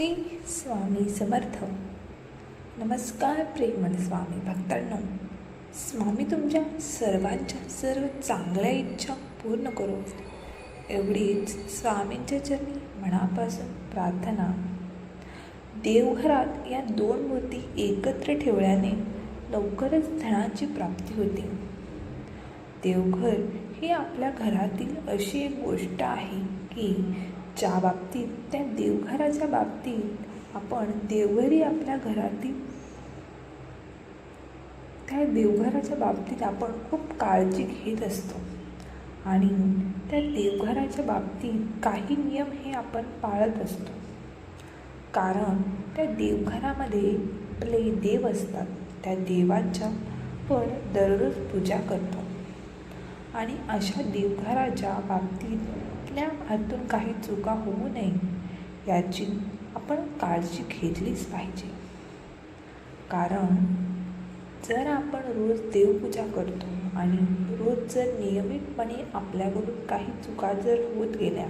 श्री स्वामी समर्थ. नमस्कार प्रेमन स्वामी भक्तांनो. स्वामी तुमच्या सर्वांच्या सर्व चांगल्या इच्छा पूर्ण करो. एवढीच स्वामींच्या चरणी मनापासून प्रार्थना. देवघरात या दोन मूर्ती एकत्र ठेवल्याने लवकरच धनाची प्राप्ती होते. देवघर ही आपल्या घरातील अशी एक गोष्ट आहे की ज्या बाबतीत त्या देवघराच्या बाबतीत आपण देवघरी आपल्या घरातील त्या देवघराच्या बाबतीत आपण खूप काळजी घेत असतो. आणि त्या देवघराच्या बाबतीत काही नियम हे आपण पाळत असतो. कारण त्या देवघरामध्ये आपले देव असतात. त्या देवाच्या पण दररोज पूजा करतो. आणि अशा देवघराच्या बाबतीत आपल्या हातून काही चुका होऊ नये याची आपण काळजी घेतलीच पाहिजे. कारण जर आपण रोज देवपूजा करतो आणि रोज जर नियमितपणे आपल्याकडून काही चुका जर होत गेल्या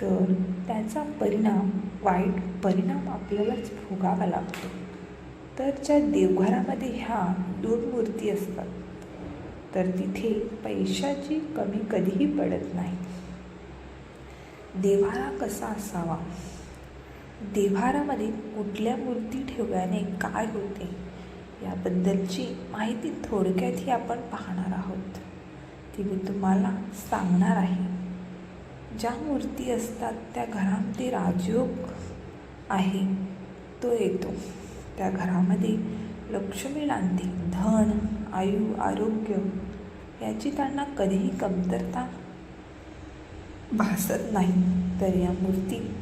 तर त्याचा परिणाम वाईट परिणाम आपल्यालाच भोगावा लागतो. तर ज्या देवघरामध्ये ह्या दोन मूर्ती असतात तर तिथे पैशाची कमी कधीही पडत नाही. देव्हारा कसा असावा? देव्हारामध्ये कुठल्या मूर्ती ठेवल्याने काय होते? याबद्दलची माहिती थोडक्यातही आपण पाहणार आहोत. ती मी तुम्हाला सांगणार आहे. ज्या मूर्ती असतात त्या घरामध्ये राजयोग आहे. तो येतो. त्या घरामध्ये लक्ष्मी आणते धन आयु आरोग्य याची त्यांना कधीही कमतरता भासत नाही. तर या मूर्ती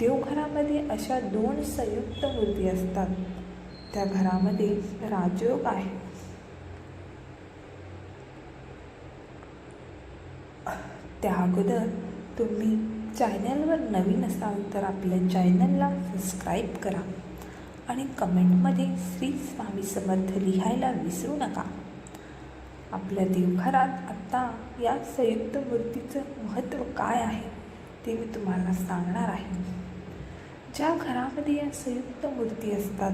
देवघरामध्ये अशा दोन संयुक्त मूर्ती असतात. त्या घरामध्ये राजयोग आहे. त्या अगोदर तुम्ही चॅनलवर नवीन असाल तर आपल्या चॅनलला सबस्क्राईब करा. आणि कमेंटमध्ये श्री स्वामी समर्थ लिहायला विसरू नका. आपल्या देवघरात आत्ता या संयुक्त मूर्तीचं महत्त्व काय आहे ते मी तुम्हाला सांगणार आहे. ज्या घरामध्ये या संयुक्त मूर्ती असतात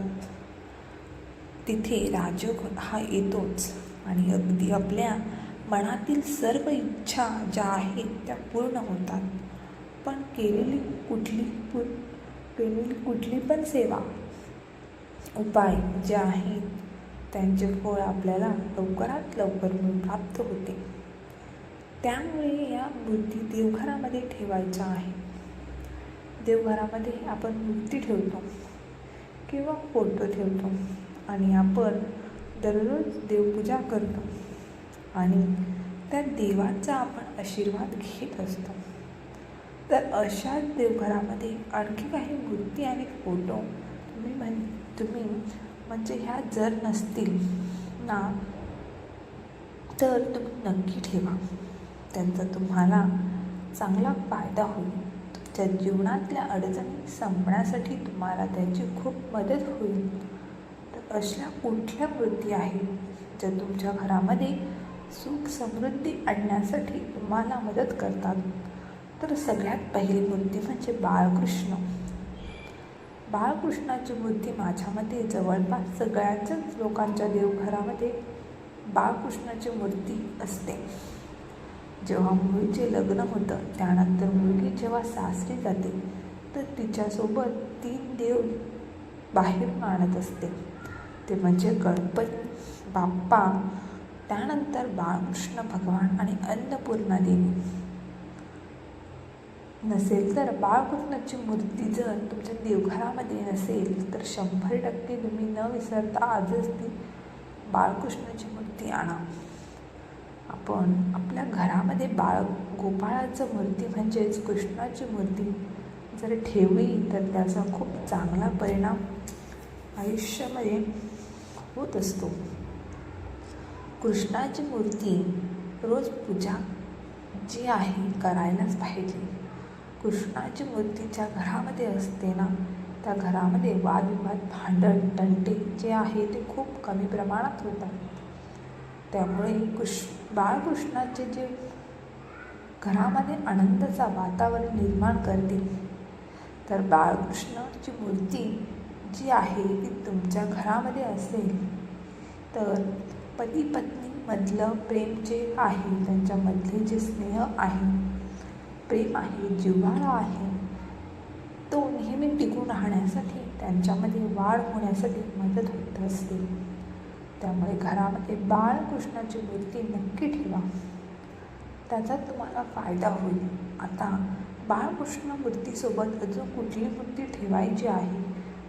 तिथे राजयोग हा येतोच. आणि अगदी आपल्या मनातील सर्व इच्छा ज्या आहेत त्या पूर्ण होतात. पण केलेली कुठली पू केलेली कुठली पण सेवा उपाय जे आहेत त्यांचे फळ आपल्याला लवकरात लवकर प्राप्त होते. त्यामुळे या मूर्ती देवघरामध्ये ठेवायच्या आहे. देवघरामध्ये आपण मूर्ती ठेवतो किंवा फोटो ठेवतो आणि आपण दररोज देवपूजा करतो आणि त्या देवाचा आपण आशीर्वाद घेत असतो. तर अशाच देवघरामध्ये आणखी काही मूर्ती आणि फोटो तुम्ही म्हण तुम्ही म्हणजे ह्या जर नसतील ना तर तुम्ही नक्की ठेवा. त्यांचा तुम्हाला चांगला फायदा होईल. तुमच्या जीवनातल्या अडचणी संपण्यासाठी तुम्हाला त्यांची खूप मदत होईल. तर अशा कुठल्या वृत्ती आहेत ज्या तुमच्या घरामध्ये सुख समृद्धी आणण्यासाठी तुम्हाला मदत करतात? तर सगळ्यात पहिली मूर्ती म्हणजे बाळकृष्ण. बाळकृष्णाची मूर्ती माझ्यामध्ये जवळपास सगळ्याच लोकांच्या देवघरामध्ये बाळकृष्णाची मूर्ती असते. जेव्हा मुलीचे लग्न होतं त्यानंतर मुलगी जेव्हा सासरी जाते तर तिच्यासोबत तीन देव बाहेरून आणत असते. ते म्हणजे गणपती बाप्पा त्यानंतर बाळकृष्ण भगवान आणि अन्नपूर्णा देवी. नसेल तर बाळकृष्णाची मूर्ती जर तुमच्या देवघरामध्ये नसेल तर शंभर टक्के तुम्ही न विसरता आजच ती बाळकृष्णाची मूर्ती आणा. आपण आपल्या घरामध्ये बाळ गोपाळाचं मूर्ती म्हणजेच कृष्णाची मूर्ती जर ठेवली तर त्याचा खूप चांगला परिणाम आयुष्यामध्ये होत असतो. कृष्णाची मूर्ती रोज पूजा जी आहे करायलाच पाहिजे. कृष्णाची मूर्ती ज्या घरामध्ये असते ना त्या घरामध्ये वादविवाद भांडण तंटे जे आहे ते खूप कमी प्रमाणात होतात. त्यामुळे कृष बाळकृष्णाचे जे घरामध्ये आनंदाचा वातावरण निर्माण करते तर बाळकृष्णाची मूर्ती जी आहे ती तुमच्या घरामध्ये असेल. तर पती पत्नीमधलं प्रेम जे आहे त्यांच्यामधले जे स्नेह आहे प्रेम आहे जिव्हाळा आहे तो नेहमी टिकून राहण्यासाठी त्यांच्यामध्ये वाढ होण्यासाठी मदत होत असते. त्यामुळे घरामध्ये बाळकृष्णाची मूर्ती नक्की ठेवा. त्याचा तुम्हाला फायदा होईल. आता बाळकृष्ण मूर्तीसोबत अजून कुठली मूर्ती ठेवायची आहे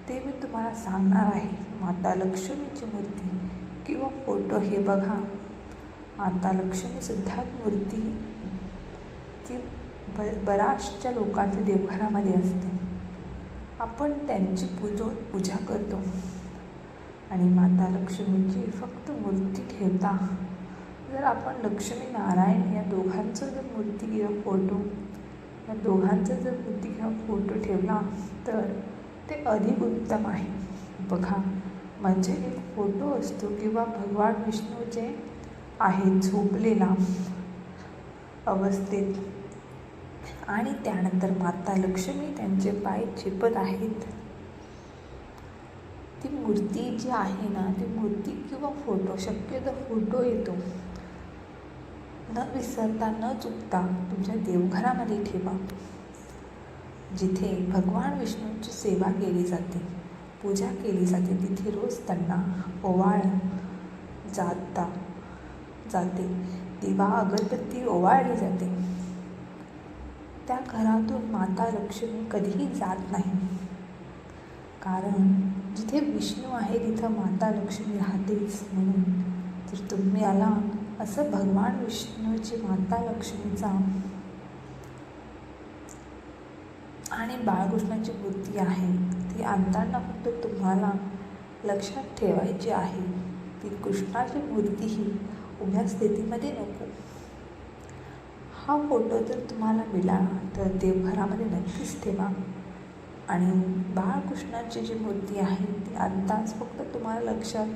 ते मी तुम्हाला सांगणार आहे. माता लक्ष्मीची मूर्ती किंवा फोटो हे बघा. माता लक्ष्मीसुद्धा मूर्ती ती ब बऱ्याचशा लोकांच्या देवघरामध्ये असते. आपण त्यांची पूजो पूजा करतो. आणि माता लक्ष्मीची फक्त मूर्ती ठेवता जर आपण लक्ष्मी नारायण या दोघांचं जर मूर्ती किंवा फोटो या दोघांचा जर मूर्ती किंवा फोटो ठेवला तर ते अधिक उत्तम आहे. बघा म्हणजे एक फोटो असतो किंवा भगवान विष्णू जे आहे झोपलेला अवस्थेत. आणि त्यानंतर माता लक्ष्मी त्यांचे पाय चेपत आहेत. ती मूर्ती जी आहे ना ती मूर्ती किंवा फोटो शक्यतो फोटो येतो. न विसरता न चुकता तुमच्या देवघरामध्ये ठेवा. जिथे भगवान विष्णूंची सेवा केली जाते पूजा केली जाते तिथे रोज त्यांना ओवाळ जाता जाते. दिवा अगरबत्ती ओवाळली जाते. त्या घरातून माता लक्ष्मी कधीही जात नाही. कारण जिथे विष्णू आहे तिथं माता लक्ष्मी राहतेच म्हणून. जर तुम्ही आला असं भगवान विष्णूची माता लक्ष्मीचा आणि बाळकृष्णाची मूर्ती आहे ती आणताना फक्त तुम्हाला लक्षात ठेवायची आहे ती कृष्णाची मूर्ती ही उभ्या स्थितीमध्ये नको. हा फोटो जर तुम्हाला मिळाला तर देवघरामध्ये नक्कीच ठेवा. आणि बाळकृष्णाची जी मूर्ती आहे ती आत्ताच फक्त तुम्हाला लक्षात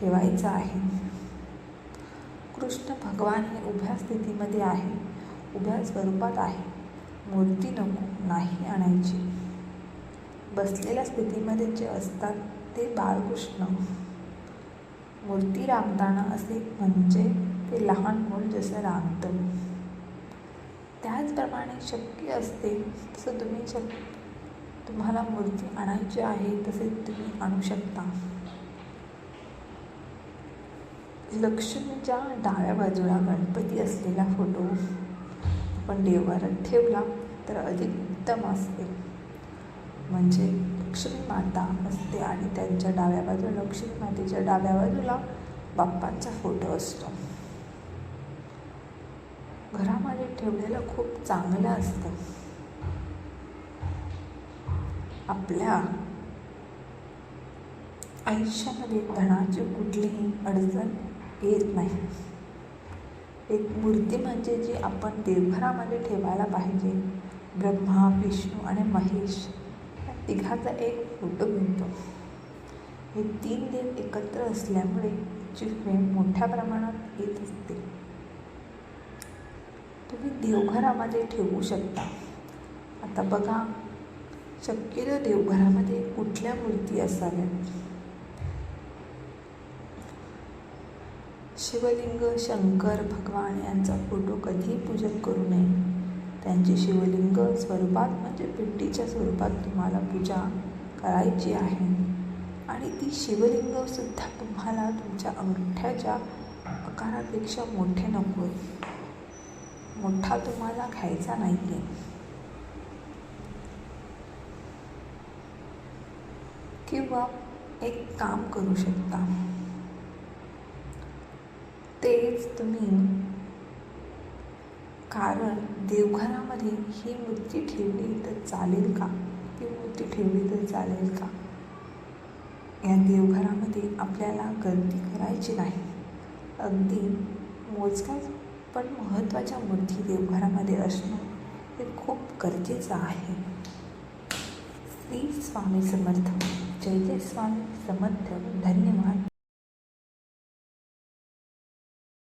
ठेवायचं आहे. कृष्ण भगवान हे उभ्या स्थितीमध्ये आहे उभ्या स्वरूपात आहे. मूर्ती नको नाही आणायची. बसलेल्या स्थितीमध्ये जे असतात ते बाळकृष्ण. मूर्ती रांगताना असे म्हणजे ते लहान मूल जसं रांगतं त्याचप्रमाणे शक्य असते तसं तुम्ही शक तुम्हाला मूर्ती आणायची आहे तसे तुम्ही आणू शकता. लक्ष्मीच्या डाव्या बाजूला गणपती असलेला फोटो आपण देवघरात ठेवला तर अधिक उत्तम असते. म्हणजे लक्ष्मी माता असते आणि त्यांच्या डाव्या बाजूला लक्ष्मी मातेच्या डाव्या बाजूला बाप्पांचा फोटो असतो. घरामध्ये ठेवलेलं खूप चांगलं असतं. आपल्या आयुष्यामध्ये धनाची कुठलीही अडचण येत नाही. एक मूर्ती म्हणजे जी आपण देवघरामध्ये ठेवायला पाहिजे. ब्रह्मा विष्णू आणि महेश या तिघाचा एक फोटो मिळतो. हे तीन देव एकत्र असल्यामुळे ची मोठ्या प्रमाणात येत असते देवघरामध्ये ठेवू शकता. आता बघा शक्यतो देवघरामध्ये कुठल्या मूर्ती असाव्यात? शिवलिंग शंकर भगवान यांचा फोटो कधीही पूजन करू नये? त्यांची शिवलिंग स्वरूपात म्हणजे पिंडीच्या स्वरूपात तुम्हाला पूजा करायची आहे. आणि ती शिवलिंगसुद्धा तुम्हाला तुमच्या अंगठ्याच्या आकारापेक्षा मोठे नको मोठा तुम्हाला घ्यायचा नाही आहे किंवा एक काम करू शकता. तेच तुम्ही कारण देवघरामध्ये ही मूर्ती ठेवली तर चालेल का? ती मूर्ती ठेवली तर चालेल का? या देवघरामध्ये आपल्याला गर्दी करायची नाही. अगदी मोजक्याच पण महत्त्वाच्या मूर्ती देवघरामध्ये असणं हे खूप गरजेचं आहे. श्री स्वामी समर्थ. जय जय स्वामी समर्थ. धन्यवाद.